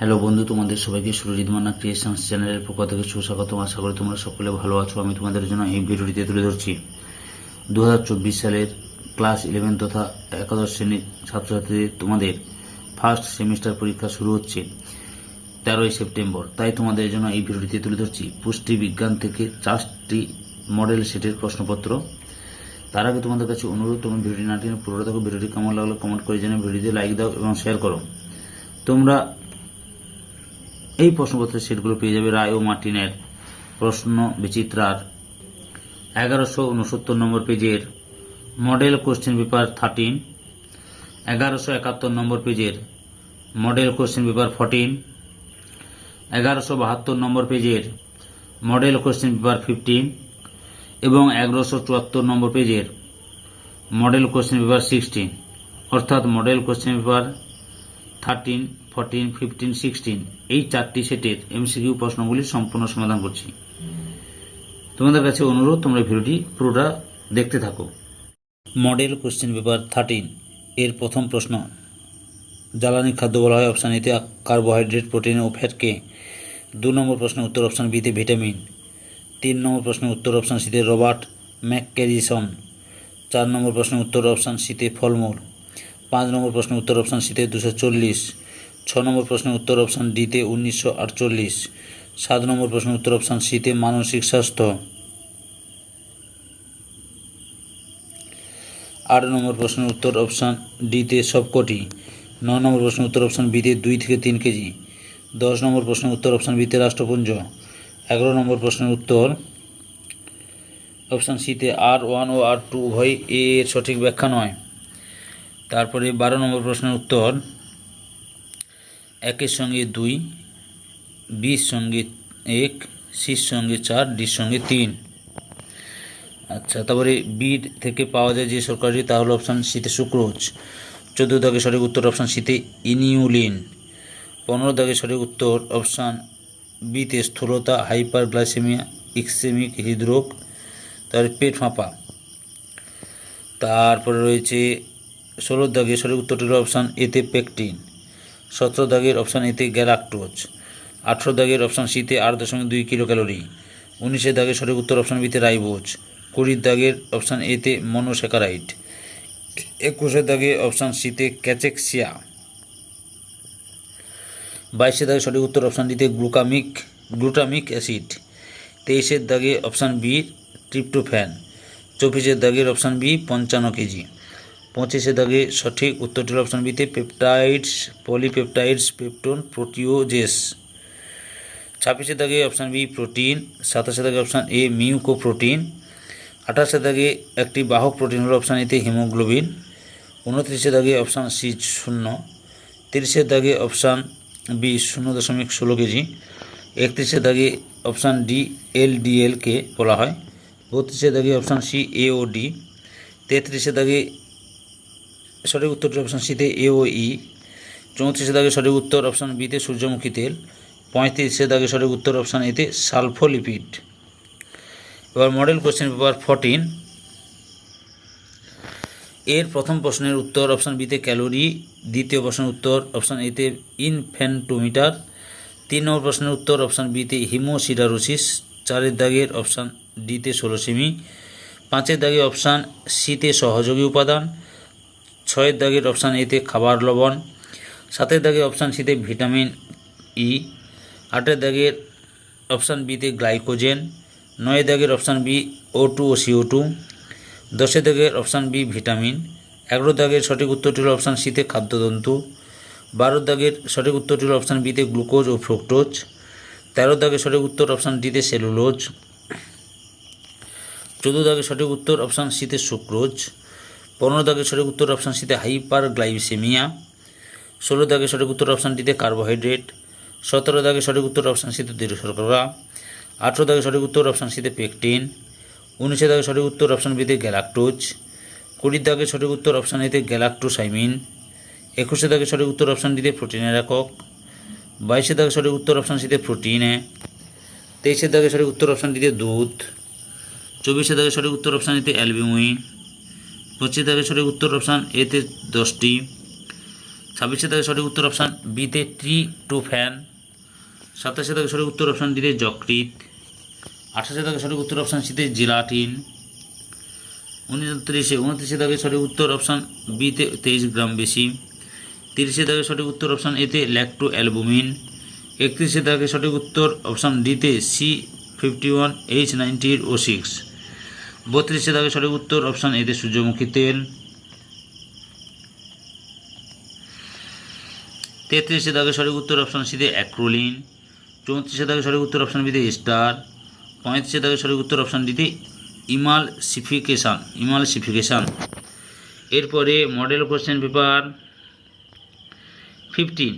Hello বন্ধু, তোমাদের সবাইকে সুরজিৎ মান্না ক্রিয়েশনস চ্যানেলের পক্ষ থেকে সুস্বাগতম। আশা করি তোমরা সকলে ভালো আছো, আমি তোমাদের জন্য এই ভিডিওটিতে তুলে ধরছি। দু হাজার চব্বিশ সালের ক্লাস ইলেভেন তথা একাদশ শ্রেণির ছাত্রছাত্রীদের তোমাদের ফার্স্ট সেমিস্টার পরীক্ষা শুরু হচ্ছে তেরোই সেপ্টেম্বর। তাই তোমাদের জন্য এই ভিডিওটিতে তুলে ধরছি। পুষ্টি বিজ্ঞান থেকে চারটি মডেল সেটের প্রশ্নপত্র। তার আগে তোমাদের কাছে অনুরোধ, তোমরা ভিডিওটি না টেনে পুরোটা দেখো, ভিডিওটি কেমন লাগল কমেন্ট করে জানিয়ে ভিডিওতে লাইক দাও এবং শেয়ার করো। তোমরা এই প্রশ্নপত্রের সেটগুলো পেয়ে যাবে রায় ও মার্টিনের প্রশ্ন বিচিত্রার এগারোশো উনসত্তর নম্বর পেজের মডেল কোশ্চেন পেপার থার্টিন, এগারোশো একাত্তর নম্বর পেজের মডেল কোশ্চেন পেপার ফোরটিন, এগারোশো বাহাত্তর নম্বর পেজের মডেল কোশ্চেন পেপার ফিফটিন এবং এগারোশো চুয়াত্তর নম্বর পেজের মডেল কোশ্চেন পেপার সিক্সটিন। অর্থাৎ model question paper thirteen fourteen fifteen sixteen এই চারটি সেটের এমসিকিউ প্রশ্নগুলি সম্পূর্ণ সমাধান করছি। তোমাদের কাছে অনুরোধ, তোমরা ভিডিওটি পুরোটা দেখতে থাকো। মডেল কোশ্চেন পেপার থার্টিন এর প্রথম প্রশ্ন, জ্বালানি খাদ্য বলা হয় অপশান এতে কার্বোহাইড্রেট, প্রোটিন ও ফ্যাটকে। দু নম্বর প্রশ্ন উত্তর অপশান বিতে ভিটামিন। তিন নম্বর প্রশ্ন উত্তর অপশান সিতে রবার্ট ম্যাকক্যারিসন চার নম্বর প্রশ্ন উত্তর অপশান সিতে ফলমূল। পাঁচ নম্বর প্রশ্ন উত্তর অপশান সিতে দুশো চল্লিশ। ছ নম্বর প্রশ্ন উত্তর অপশান ডিতে উনিশশো আটচল্লিশ, সাত নম্বর প্রশ্ন উত্তর অপশান সিতে মানসিক স্বাস্থ্য। আট নম্বর প্রশ্নের উত্তর অপশান ডিতে সবকটি, ন নম্বর প্রশ্ন উত্তর অপশান বিতে দুই থেকে তিন কেজি, দশ নম্বর প্রশ্নের উত্তর অপশান বিতে রাষ্ট্রপুঞ্জ, এগারো নম্বর প্রশ্নের উত্তর অপশান সিতে আর ওয়ান ও আর টু উভয় এর সঠিক ব্যাখ্যা নয়। তারপরে বারো নম্বর প্রশ্নের উত্তর একের সঙ্গে দুই, বির সঙ্গে এক, সির সঙ্গে চার, ডির সঙ্গে তিন। আচ্ছা তারপরে বির থেকে পাওয়া যায় যে সরকারি তা হলো অপশান সিতে সুক্রোজ। চোদ্দ দাগে সঠিক উত্তর অপশান সিতে ইনিউলিন। পনেরো দাগে সঠিক উত্তর অপশান বিতে স্থূলতা হাইপার গ্লাইসেমিয়া ইক্সেমিক হৃদরোগ, তারপরে পেট ফাঁপা। তারপরে রয়েছে ষোলো দাগে সঠিক উত্তরটি হলো অপশান এতে পেকটিন। সতেরো দাগের অপশান এতে গ্যালাক্টোজ আঠেরো দাগের অপশান সিতে আট দশমিক দুই কিলো ক্যালোরি উনিশে দাগের সঠিক উত্তর অপশান বিতে রাইবোজ কুড়ির দাগের অপশান এতে মনোস্যাকারাইট একুশের দাগে অপশান সিতে ক্যাচেক্সিয়া, বাইশে দাগে সঠিক উত্তর অপশান ডিতে গ্লুকামিক, গ্লুটামিক অ্যাসিড তেইশের দাগে অপশান বি ট্রিপ্টোফ্যান চব্বিশের দাগের অপশান বি পঞ্চান্ন কেজি। পঁচিশে দাগে সঠিক উত্তরটি হল অপশান বিতে পেপটাইডস, পলিপেপটাইডস, পেপটন, প্রোটিওজেস। ছাব্বিশে দাগে অপশান বি, প্রোটিন। সাতাশে দাগে অপশান এ মিউকো প্রোটিন আঠাশে দাগে একটি বাহক প্রোটিন হল অপশান এতে হিমোগ্লোবিন। উনত্রিশে দাগে অপশান সি, শূন্য। তিরিশের দাগে অপশান বি, শূন্য দশমিক ষোলো কেজি। একত্রিশে দাগে অপশান ডি, এল ডিএলকে বলা হয়। বত্রিশে দাগে অপশান সি, এ ও ডি। তেত্রিশে দাগে সঠিক উত্তরটি অপশান সিতে এ ও ই চৌত্রিশে দাগে সঠিক উত্তর অপশান বিতে সূর্যমুখী তেল। পঁয়ত্রিশে দাগে সঠিক উত্তর অপশান এতে সালফোলিপিড। এবার মডেল কোশ্চেন পেপার ফোরটিন এর প্রথম প্রশ্নের উত্তর অপশান বিতে ক্যালোরি, দ্বিতীয় প্রশ্নের উত্তর অপশান এতে ইনফ্যান্টোমিটার, তিন নম্বর প্রশ্নের উত্তর অপশান বিতে হিমোসিডারোসিস, চারের দাগের অপশান ডিতে ষোলো সেমি পাঁচের দাগে অপশান সিতে সহযোগী উপাদান ছয়ের দাগের অপশান এতে খাবার লবণ, সাতের দাগের অপশান সিতে ভিটামিন ই আটের দাগের অপশান বিতে গ্লাইকোজেন নয় দাগের অপশান বি ও টু ও সিও টু দশের দাগের অপশান বি ভিটামিন এগারো দাগের সঠিক উত্তরটি হল অপশান সিতে খাদ্যতন্তু, বারো দাগের সঠিক উত্তরটি হল অপশান বিতে গ্লুকোজ ও ফ্রুক্টোজ তেরো দাগের সঠিক উত্তর অপশান ডিতে সেলুলোজ চোদ্দ দাগের সঠিক উত্তর অপশান সিতে সুক্রোজ পনেরো দাগের সঠিক উত্তর অপশান সিতে হাইপার গ্লাইসেমিয়া ষোলো দাগের সঠিক উত্তর অপশান ডিতে কার্বোহাইড্রেট সতেরো দাগের সঠিক উত্তর অপশান সিতে দৃঢ় শর্করা আঠেরো দাগের সঠিক উত্তর অপশান সিতে পেকটিন উনিশে দাগের সঠিক উত্তর অপশান বিতে গ্যালাক্টোজ কুড়ির দাগের সঠিক উত্তর অপশান এতে গ্যালাক্টোসাইমিন একুশে দাগের সঠিক উত্তর অপশান দিতে প্রোটিনের একক বাইশে দাগের সঠিক উত্তর অপশান সিতে প্রোটিনে তেইশে দাগের সঠিক উত্তর অপশান দিতে দুধ চব্বিশে দাগের সঠিক উত্তর অপশান এতে অ্যালবিউমিন পঁচিশে দাগের সঠিক উত্তর অপশান এতে দশটি। ছাব্বিশে দাগে সঠিক উত্তর অপশান বিতে ট্রি টু ফ্যান সাতাশে দাগে সঠিক উত্তর অপশান ডিতে যকৃত আঠাশে দাগে সঠিক উত্তর অপশান সিতে জেলাটিন। উনত্রিশে উনত্রিশে দাগে সঠিক উত্তর অপশান বিতে তেইশ গ্রাম বেশি। তিরিশে দাগে সঠিক উত্তর অপশান এতে ল্যাক্টো অ্যালবুমিন একত্রিশে দাগে সঠিক উত্তর অপশান ডিতে সি ফিফটি ওয়ান এইচ নাইনটির ও সিক্স। বত্রিশে দাগে সঠিক উত্তর অপশান এতে সূর্যমুখী তেল। তেত্রিশে দাগে সঠিক উত্তর অপশান সিতে অ্যাক্রোলিন চৌত্রিশে দাগে সঠিক উত্তর অপশান বিতে স্টার পঁয়ত্রিশে দাগে সঠিক উত্তর অপশান ডিতে ইমালসিফিকেশান ইমালসিফিকেশান এরপরে model question paper fifteen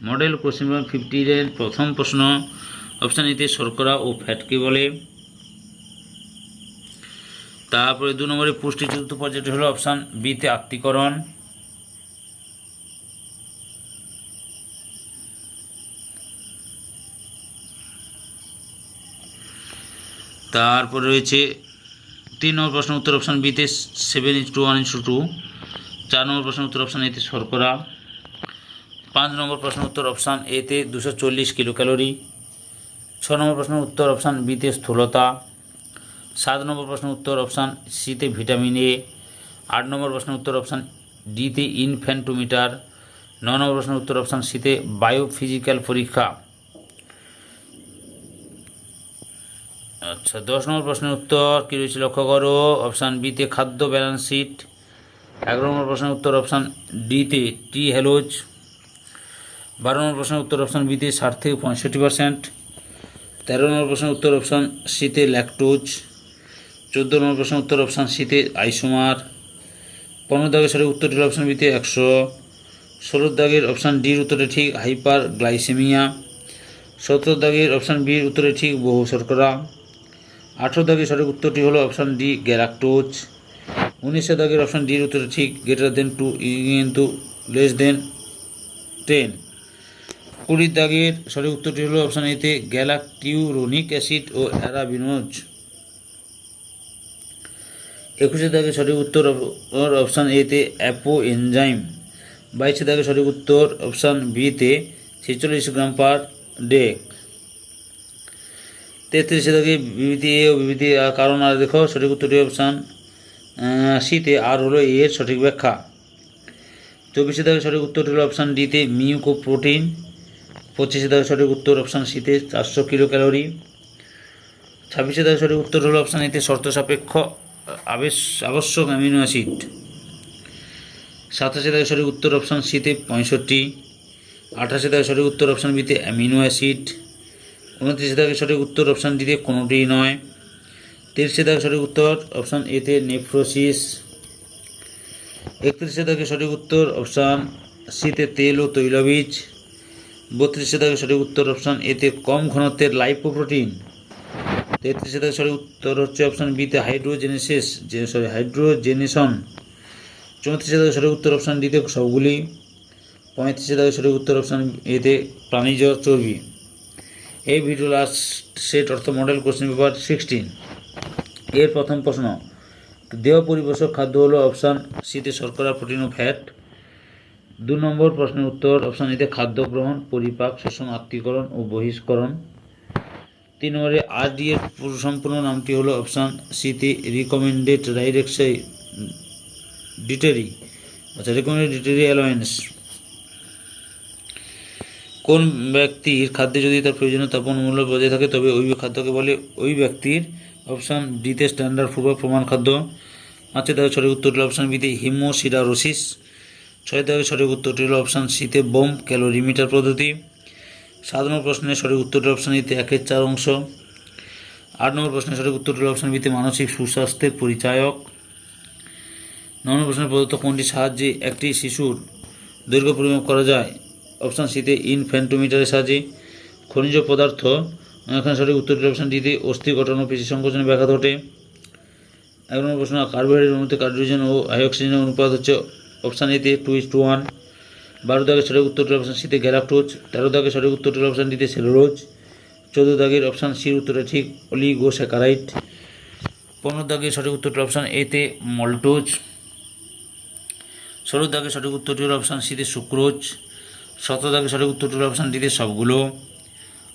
model question paper ফিফটিনের প্রথম প্রশ্ন অপশান এতে শর্করা ও ফ্যাটকে বলে। তারপরে দু নম্বরে পুষ্টি চতুর্থ পর্যায়টি হলো অপশান বিতে আত্মীকরণ। তারপরে রয়েছে তিন নম্বর প্রশ্ন উত্তর অপশান বিতে seven is to one is to চার নম্বর প্রশ্ন উত্তর অপশান এতে শর্করা, পাঁচ নম্বর প্রশ্ন উত্তর অপশান এতে দুশো চল্লিশ কিলো ক্যালোরি ছ নম্বর প্রশ্ন উত্তর অপশান বিতে স্থূলতা সাত নম্বর প্রশ্ন উত্তর অপশান সিতে ভিটামিন এ, আট নম্বর প্রশ্ন উত্তর অপশান ডিতে ইনফ্যান্টোমিটার, ন নম্বর প্রশ্ন উত্তর অপশান সিতে বায়োফিজিক্যাল পরীক্ষা। আচ্ছা দশ নম্বর প্রশ্নের উত্তর কী রয়েছে লক্ষ্য করো? অপশান বিতে খাদ্য ব্যালেন্স শিট, এগারো নম্বর প্রশ্নের উত্তর অপশান ডিতে টি হেলোজ বারো নম্বর প্রশ্নের উত্তর অপশান বিতে ষাট থেকে পঁয়ষট্টি পার্সেন্ট, তেরো নম্বর প্রশ্নের উত্তর অপশান সিতে ল্যাকটোজ। চোদ্দ নম্বর প্রশ্ন, উত্তর অপশান সিতে আইসুমার পনেরো দাগের সঠিক উত্তরটি হলো অপশান বিতে একশো ষোলো দাগের অপশান ডির উত্তরে ঠিক হাইপার গ্লাইসেমিয়া সতেরো দাগের অপশান বির উত্তরে ঠিক বহু শর্করা, আঠেরো দাগের সঠিক উত্তরটি হলো অপশান ডি গ্যালাক্টোজ উনিশশো দাগের অপশান ডির উত্তরে ঠিক গ্রেটার দেন টু কিন্তু লেস দেন টেন কুড়ির দাগের সঠিক উত্তরটি হলো অপশান এতে গ্যালাকটিউরোনিক অ্যাসিড ও অ্যারাবিনোজ একুশে দাগের সঠিক উত্তর অপ- অপশান এতে অ্যাপো এনজাইম বাইশে দাগের সঠিক উত্তর অপশান বিতে ছেচল্লিশ গ্রাম পার ডে। তেত্রিশে দাগে বিবৃতি এ ও বিবৃতি কারণ আর দেখো, সঠিক উত্তরটি অপশান সিতে আর হলো এ এর সঠিক ব্যাখ্যা। চব্বিশে দাগে সঠিক উত্তরটি হলো অপশান ডিতে মিউকো প্রোটিন পঁচিশে দাগে সঠিক উত্তর অপশান সিতে চারশো কিলো ক্যালোরি ছাব্বিশে দাগে সঠিক উত্তর হলো অপশান এতে শর্ত সাপেক্ষ। আবেশ, আবশ্যক অ্যামিনো অ্যাসিড। সাতাশে দাগে সঠিক উত্তর অপশান সিতে পঁয়ষট্টি, আঠাশে দাগে সঠিক উত্তর অপশান বিতে অ্যামিনো অ্যাসিড, উনত্রিশে দাগে সঠিক উত্তর অপশান ডিতে কোনোটিই নয়, তিরিশে দাগে সঠিক উত্তর অপশান এতে নেফ্রোসিস, একত্রিশে দাগে সঠিক উত্তর অপশান সিতে তেল ও তৈলবীজ, বত্রিশে দাগে সঠিক উত্তর অপশান এতে কম ঘনত্বের লাইপোপ্রোটিন তেত্রিশে সঠিক উত্তর হচ্ছে অপশান বিতে হাইড্রোজেনেসিস যে সরি হাইড্রোজেনেশন চৌত্রিশে সঠিক উত্তর অপশান ডিতে সবগুলি। পঁয়ত্রিশে সঠিক উত্তর অপশান এতে প্রাণীজ চর্বি। এই ভিডিও লাস্ট সেট অর্থ মডেল কোশ্চেন পেপার সিক্সটিন এর প্রথম প্রশ্ন, দেহ পরিবেশক খাদ্য হলো অপশান সিতে শর্করা প্রোটিন ও ফ্যাট দু নম্বর প্রশ্নের উত্তর অপশান এতে খাদ্য গ্রহণ, পরিপাক শোষণ আত্মীকরণ ও বহিষ্করণ। তিন নম্বরে আর ডি এর পুরো সম্পূর্ণ নামটি হলো অপশান সিতে রিকমেন্ডেড ডাইরেক্সাই ডিটেরি আচ্ছা রিকমেন্ডেড ডিটেরি অ্যালোয়েন্স কোন ব্যক্তির খাদ্যে যদি তার প্রয়োজনীয় তাপন মূল্য বজায় থাকে, তবে ওই খাদ্যকে বলে ওই ব্যক্তির অপশান ডিতে স্ট্যান্ডার্ড বা প্রমাণ খাদ্য। পাঁচে দাগে সঠিক উত্তরটি অপশান বিতে হিমোসিডারোসিস ছয় দাগে সঠিক উত্তরটি হলো অপশান সিতে বোম, ক্যালোরিমিটার পদ্ধতি। সাত নম্বর প্রশ্নের সঠিক উত্তরটি অপশান ইতে একের চার অংশ। আট নম্বর প্রশ্নের সঠিক উত্তরটি হলো অপশান বিতে মানসিক সুস্বাস্থ্যের পরিচায়ক। ন নম্বর প্রশ্নের প্রদত্ত কোনটির সাহায্যে একটি শিশুর দৈর্ঘ্য পরিমাপ করা যায়? অপশান সিতে ইনফ্যান্টোমিটারের সাহায্যে। খনিজ পদার্থ, এখানে সঠিক উত্তরটি অপশান ডিতে অস্থি গঠন ও পেশি সংকোচনে ব্যাঘাত ঘটে। এক নম্বর প্রশ্ন, কার্বোহাইড্রেট অনুতে কার্বোজেন ও আইঅক্সিজেনের অনুপাত হচ্ছে অপশান এতে টু ইস টু ওয়ান বারো দাগের সঠিক উত্তরটি অপশান সিতে গ্যালাক্টোজ তেরো দাগের সঠিক উত্তরটি অপশান ডিতে সেলুলোজ চোদ্দ দাগের অপশান সির উত্তরে ঠিক অলিগোস্যাকারাইট পনেরো দাগের সঠিক উত্তরটি অপশান এতে মল্টোজ, ষোলো দাগের সঠিক উত্তরটি হলো অপশান সিতে সুক্রোজ, সতেরো দাগের সঠিক উত্তরটি হলো অপশান ডিতে সবগুলো,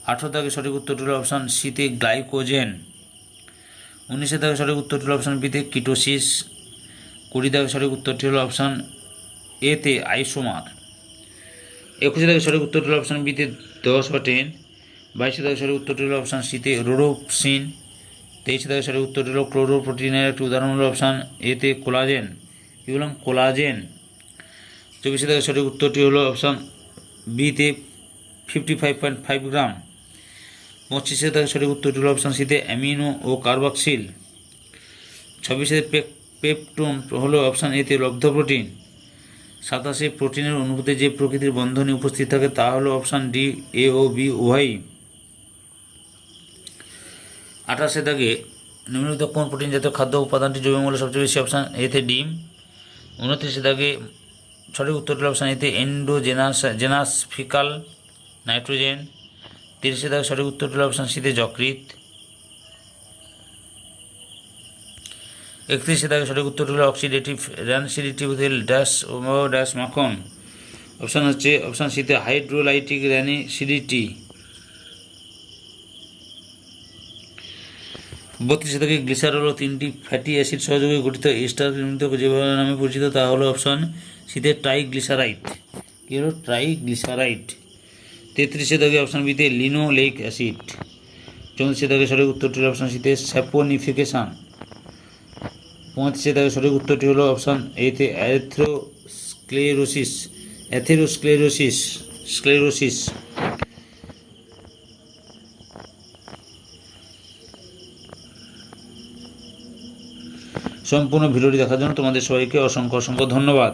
আঠেরো দাগের সঠিক উত্তরটি হলো অপশান সিতে গ্লাইকোজেন, উনিশে দাগের সঠিক উত্তরটি হলো অপশান বিতে কিটোসিস, কুড়ি দাগের সঠিক উত্তরটি হল অপশান এতে আইসোমার একুশে দাগে সঠিক উত্তরটি হলো অপশান বিতে দশ বা টেন বাইশে দাগে সঠিক উত্তরটি হলো অপশান সিতে রোডোপসিন, তেইশে দাগে সঠিক উত্তরটি হলো ক্লোরোপ্রোটিনের একটি উদাহরণ হলো অপশান এতে কোলাজেন। কী বললাম? কোলাজেন। চব্বিশে দাগে সঠিক উত্তরটি হলো অপশান বিতে fifty five point five gram. পঁচিশে দাগে সঠিক উত্তরটি হলো অপশান সিতে অ্যামিনো ও কার্বক্সিল। ছাব্বিশে পেপটোন হলো অপশান এতে লব্ধ প্রোটিন। সাতাশে প্রোটিনের অনুভূতি যে প্রকৃতির বন্ধনে উপস্থিত থাকে, তা হলো অপশান ডি, এ ও বি, উভয়ই। আঠাশে দাগে নিম্নলিখিত কোন প্রোটিন জাতীয় খাদ্য উপাদানটি জৈব মূল্য সবচেয়ে বেশি অপশান এতে ডিম? উনত্রিশে দাগে সঠিক উত্তর হলো অপশান এতে এন্ডোজেনাস জেনাস ফিকাল নাইট্রোজেন। তিরিশে দাগে সঠিক উত্তর হলো অপশান সিতে যকৃত একত্রিশে দাগে সঠিক উত্তর হলো অক্সিডেটিভ র্যানসিডিটিভ ড্যাশ ও ড্যাশ মাখন অপশান হচ্ছে অপশান সিতে হাইড্রোলাইটিক র্যানিসিডিটি বত্রিশে থেকে গ্লিসারল ও তিনটি ফ্যাটি অ্যাসিড সহযোগে গঠিত এস্টার নির্মিত যেভাবে নামে পরিচিত, তা হলো অপশন সিতে ট্রাইগ্লিসারাইড কী হলো? ট্রাইগ্লিসারাইড তেত্রিশে দাগে অপশন বিতে লিনোলেইক অ্যাসিড চৌত্রিশে দাগে সঠিক উত্তরটি অপশান সিতে স্যাপোনিফিকেশন পঁয়ত্রিশে তাহলে সঠিক উত্তরটি হলো অপশান এতে অ্যাথ্রোস্ক্লেরোসিস, অ্যাথেরোস্ক্লেরোসিস, স্ক্লেরোসিস। সম্পূর্ণ ভিডিওটি দেখার জন্য তোমাদের সবাইকে অসংখ্য অসংখ্য ধন্যবাদ।